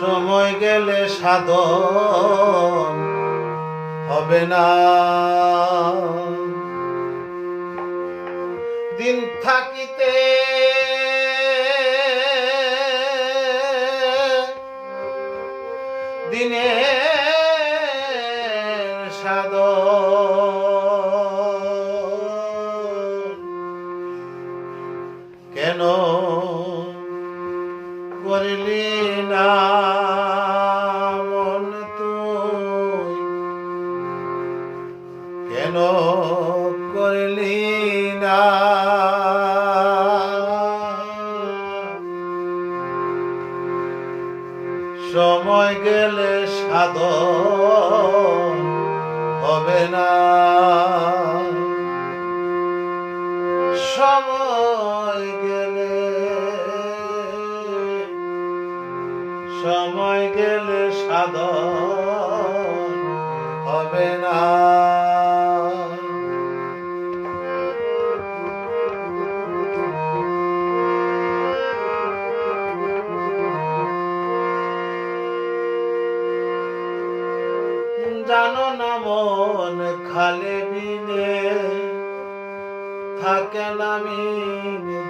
সময় গেলে সাধন হবে না। দিন থাকিতে দিনে করলি না মন তুই। কেন করলি না? সময় গেলে সাধন হবে না। সময় গেলে সাধন হবে না। জানো না মন খালে বিনে থাকে নামি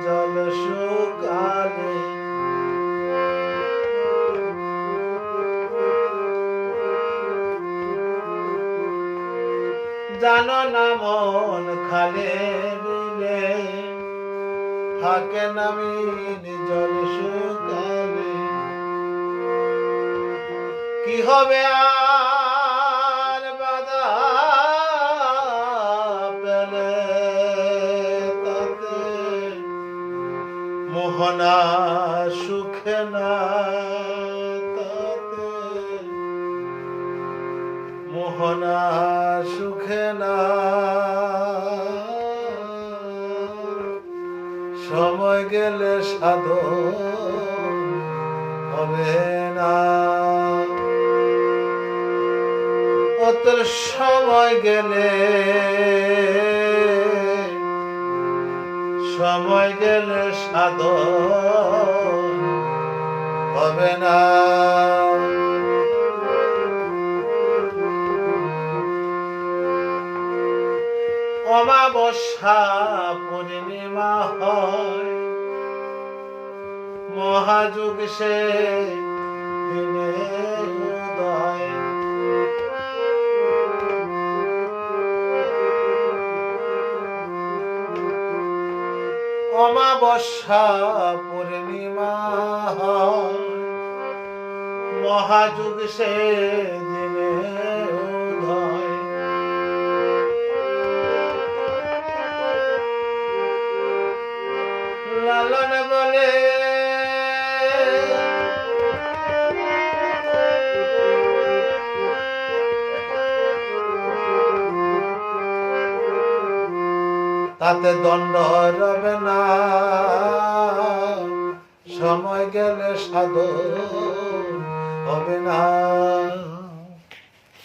জল শুকালে জানো না মন খালে বিলে থাকে নামি জল শুকালে কি হবে আর বাধা পেলে তাতে? মোহনা সুখে না সুখে না। সময় গেলে সাধন হবে না। অতর সময় গেলে সময় গেলে সাধন হবে না। অমাবস্যা পূর্ণিমা হয়। মহাযুগ সে অমাবস্যা পূর্ণিমা হয়। মহাযুগ সে দিনে তাতে দণ্ড রবে না। সময় গেলে সাধু হবে না।